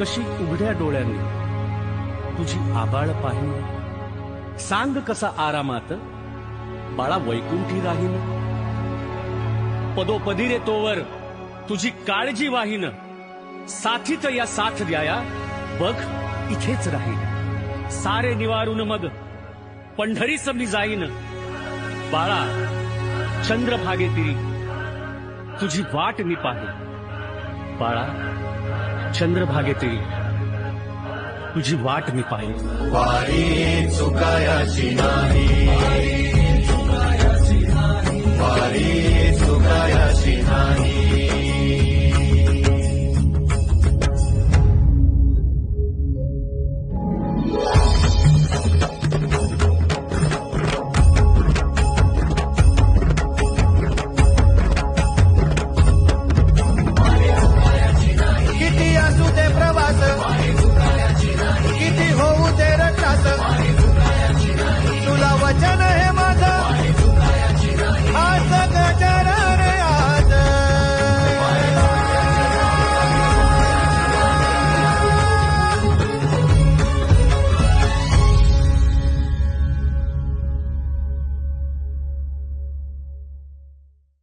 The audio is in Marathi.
कशी उघड्या डोळ्यांनी तुझी आबाळ पाहिन सांग कसा आरामात? बाळा वैकुंठी राहीन. पदोपदी रे तोवर तुझी काळजी वाहीन. साथीत या साथ द्याया बघ इथेच राहीन. सारे निवारून मग पंढरी मी जाईन. बाळा चंद्रभागे तिरी तुझी वाट मी पाहिन. बाळा चंद्रभागेतील तुझी वाट मी पाहिली. वारी वारी चुकायाची नाही.